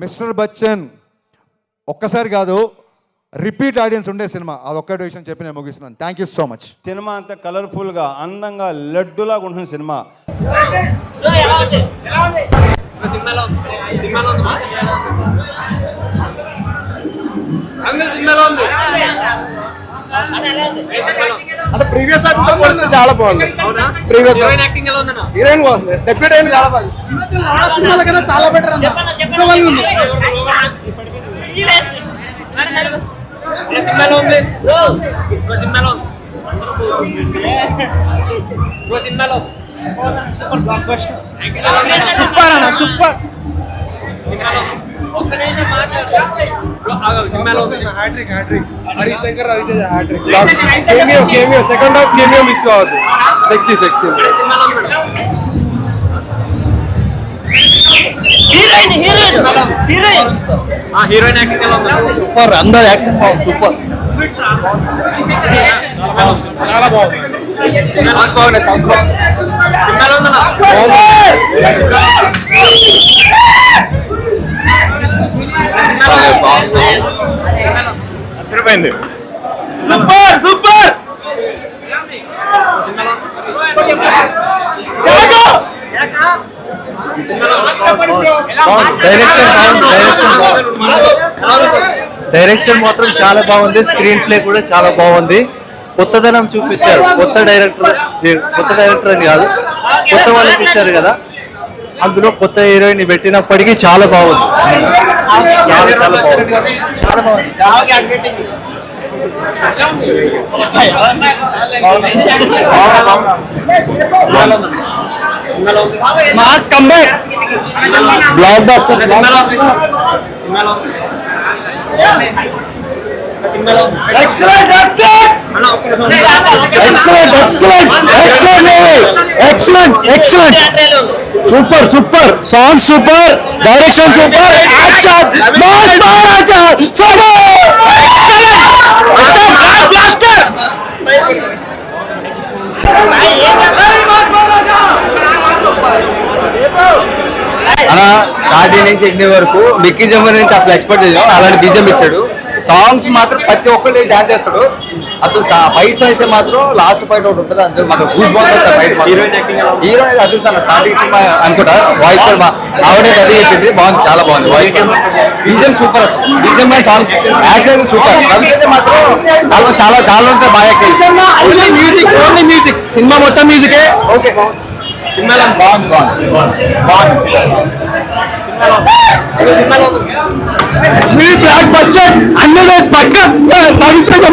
Mister Bachchan ఒక్కసారి కాదు repeat audience ఉండే సినిమా. అదొక్కటి విషయం చెప్పి నేను ముగిస్తున్నాను. థ్యాంక్ యూ సో మచ్ సినిమా అంతా కలర్ఫుల్గా అందంగా లడ్డులాగా ఉంటుంది సినిమా. ఎలా ఉంది. సినిమాలో సినిమాలో? ఉంది అంటే ప్రీవియస్తో పోలిస్తే చాలా బాగుంది. Previous హీరోయిన్ యాక్టింగ్ ఎలా ఉందన్న? హీరోయిన్ బాగుంది. డెబ్యూట్ అయింది చాలా బాగుంది. సినిమాల కన్నా చాలా బెటర్ సినిమాలో ఉంది? సినిమాలో సూపర్ బ్లాక్ బస్టర్ సూపర్ అన్న సూపర్. సినిమాలో. ఒక్క నిమిషం మాట్లాడు. సినిమాలో hattrick hattrick Harish Shankar Ravi Teja hattrick cameo cameo second half cameo miss కావద్దు. Sexy sexy. హీరోయిన్ యాక్టింగ్ ఎలా ఉంది? సూపర్ అందరు యాక్షన్ బాగుంది సూపర్ చాలా బాగుంది. సాంగ్స్ బాగున్నాయి సాంగ్స్ బాగున్నాయి సినిమాలో అదిరిపోయింది సూపర్ సూపర్ సినిమాలో డైరెక్షన్ డైరెక్షన్? డైరెక్షన్ మాత్రం చాలా బాగుంది. స్క్రీన్ ప్లే కూడా చాలా బాగుంది. కొత్తదనం చూపించారు. కొత్త డైరెక్టర్ కొత్త డైరెక్టర్ అని కాదు. కొత్త వాళ్ళకి ఇచ్చారు కదా. అందులో కొత్త హీరోయిన్ పెట్టినప్పటికీ చాలా బాగుంది. చాలా చాలా బాగుంది. చాలా బాగుంది. Mass blockbuster super super song super direction super action mass Maharaja super mass blaster అన్న స్టార్టింగ్ నుంచి ఎండింగ్ వరకు మిక్కీ జమ్మర్ నుంచి అసలు ఎక్స్పెక్ట్ చేసాం అలాంటి బీజం ఇచ్చాడు. సాంగ్స్ మాత్రం ప్రతి ఒక్కళ్ళు డాన్స్ చేస్తాడు. అసలు ఫైట్స్ అయితే మాత్రం లాస్ట్ ఫైట్ ఒకటి ఉంటుంది అంతే మాత్రం గూస్ బాగుంది ఫైట్? హీరో అనేది అదృష్టం స్టార్టింగ్ సినిమా అనుకుంటా వాయిస్ కూడా ఆవిడే అది చెప్పింది బాగుంది చాలా బాగుంది వాయిస్ బీజం సూపర్ అసలు. బీజం సాంగ్స్ యాక్షన్ సూపర్ రవితేజ మాత్రం చాలా చాలా చాలా బాగా మ్యూజిక్ ఓన్లీ మ్యూజిక్ సినిమా మొత్తం మ్యూజికే ఓకే సినిమాలో బాగుంది బాగుంది. బాగుంది మీ బ్లాక్ బస్టర్ అన్నదే పక్క రవితేజ